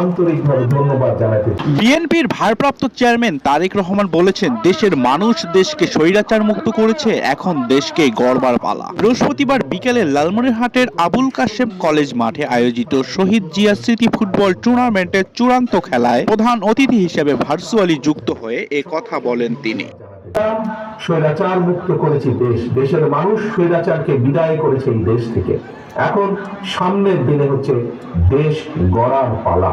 আন্তরিকভাবে ধন্যবাদ জানাতে বিএনপির ভারপ্রাপ্ত চেয়ারম্যান তারেক রহমান বলেছেন, দেশের মানুষ দেশকে স্বৈরাচার মুক্ত করেছে, এখন দেশকে গড়বার পালা। বৃহস্পতিবার বিকেলে লালমনিরহাটের আবুল কাশেম কলেজ মাঠে আয়োজিত শহীদ জিয়া স্মৃতি ফুটবল টুর্নামেন্টের চূড়ান্ত খেলায় প্রধান অতিথি হিসেবে ভার্চুয়ালি যুক্ত হয়ে এ কথা বলেন তিনি। স্বৈরাচার মুক্ত করেছি দেশ। দেশের মানুষ স্বৈরাচারকে বিদায় করেছে এই দেশ থেকে। এখন সামনের দিনে হচ্ছে দেশ গড়ার পালা।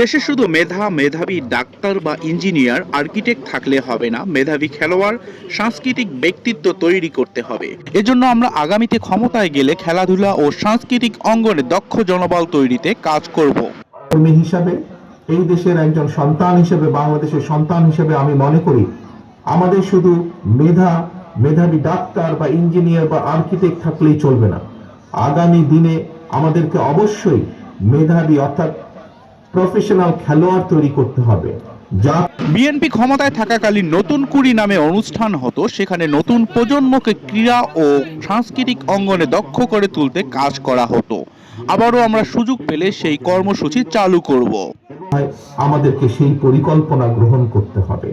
দেশে শুধু মেধা মেধাবী ডাক্তার বা ইঞ্জিনিয়ার আর্কিটেক্ট থাকলে হবে না। মেধাবী খেলোয়াড় সাংস্কৃতিক ব্যক্তিত্ব তৈরি করতে হবে। এজন্য আমরা আগামীতে ক্ষমতায় গেলে খেলাধুলা ও সাংস্কৃতিক অঙ্গনে দক্ষ জনবল তৈরিতে কাজ করব। কর্মী হিসাবে এই দেশের একজন সন্তান হিসেবে বাংলাদেশের সন্তান হিসেবে আমি মনে করি আমাদের শুধু মেধা মেধাবী ডাক্তার বা ইঞ্জিনিয়ার বা আর্কিটেক্ট থাকলেই চলবে না। আগামী দিনে আমাদেরকে অবশ্যই মেধাবী অর্থাৎ প্রফেশনাল খেলোয়াড় তৈরি করতে হবে। যা বিএনপি ক্ষমতায় থাকাকালীন নতুন কুড়ি নামে অনুষ্ঠান হতো সেখানে নতুন প্রজন্মকে ক্রীড়া ও সাংস্কৃতিক অঙ্গনে দক্ষ করে তুলতে কাজ করা হতো। আবারও আমরা সুযোগ পেলে সেই কর্মসূচি চালু করব। আমাদেরকে সেই পরিকল্পনা গ্রহণ করতে হবে।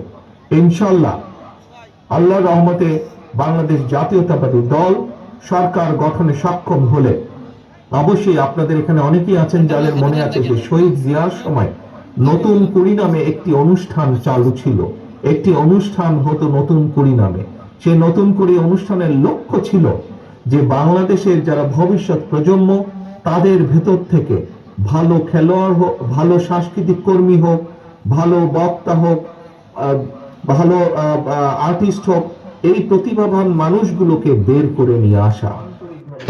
ইনশাল্লাহ আল্লাহর রহমতে বাংলাদেশ জাতীয়তাবাদী দল সরকার গঠনে সক্ষম হলে অবশ্যই আপনাদের এখানে অনেকেই আছেন যাদের মনে আছে যে শহীদ জিয়ার সময় নতুন কুড়ি নামে একটি অনুষ্ঠান চালু ছিল। একটি অনুষ্ঠান হতো নতুন কুড়ি নামে সেই নতুন কুড়ি অনুষ্ঠানের লক্ষ্য ছিল যে বাংলাদেশের যারা ভবিষ্যৎ প্রজন্ম, তাদের ভেতর থেকে ভালো খেলোয়াড় হোক, ভালো সাংস্কৃতিক কর্মী হোক, ভালো বক্তা হোক ভালো আর্টিস্ট হোক এই প্রতিভাবান মানুষগুলোকে বের করে নিয়ে আসা।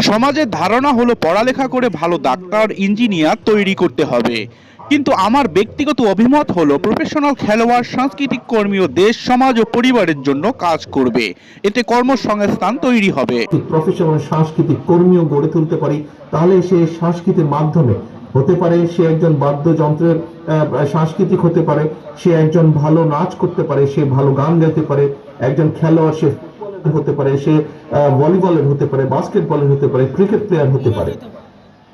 সমাজের ধারণা হলো পড়ালেখা করে ভালো ডাক্তার ইঞ্জিনিয়ার তৈরি করতে হবে। কিন্তু আমার ব্যক্তিগত অভিমত হলো প্রফেশনাল খেলোয়াড় সাংস্কৃতিক কর্মী ও দেশ সমাজ ও পরিবারের জন্য কাজ করবে। এতে কর্মসংস্থান তৈরি হবে। প্রফেশনাল সাংস্কৃতিক কর্মীও গড়ে তুলতে পারি তাহলে সে সংস্কৃতির মাধ্যমে হতে পারে, সে একজন বাদ্যযন্ত্রের সাংস্কৃতিক হতে পারে, সে একজন ভালো নাচ করতে পারে, সে ভালো গান গাইতে পারে, একজন খেলোয়াড় সে হতে পারে, সে ভলিবলের হতে পারে, বাস্কেটবলের হতে পারে, ক্রিকেট প্লেয়ার হতে পারে।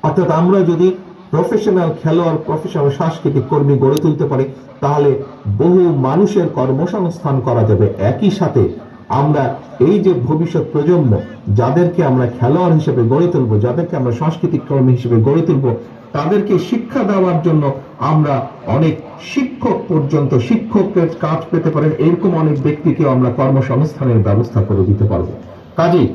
অর্থাৎ আমরা যদি প্রফেশনাল খেলোয়াড়, প্রফেশনাল সাংস্কৃতিক কর্মী গড়ে তুলতে পারি, তাহলে বহু মানুষের কর্মসংস্থান করা যাবে একই সাথে। আমরা এই যে ভবিষ্যৎ প্রজন্ম, যাদেরকে আমরা খেলোয়াড় হিসেবে গড়ে তুলবো, যাদেরকে আমরা সাংস্কৃতিক কর্মী হিসেবে গড়ে তুলবো, তাদেরকে শিক্ষা দেওয়ার জন্য আমরা অনেক শিক্ষক পর্যন্ত শিক্ষকের কাজ পেতে পারেন। এরকম অনেক ব্যক্তিকে আমরা কর্মসংস্থানের ব্যবস্থা করে দিতে পারব। কাজেই